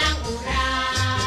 ดังอุรา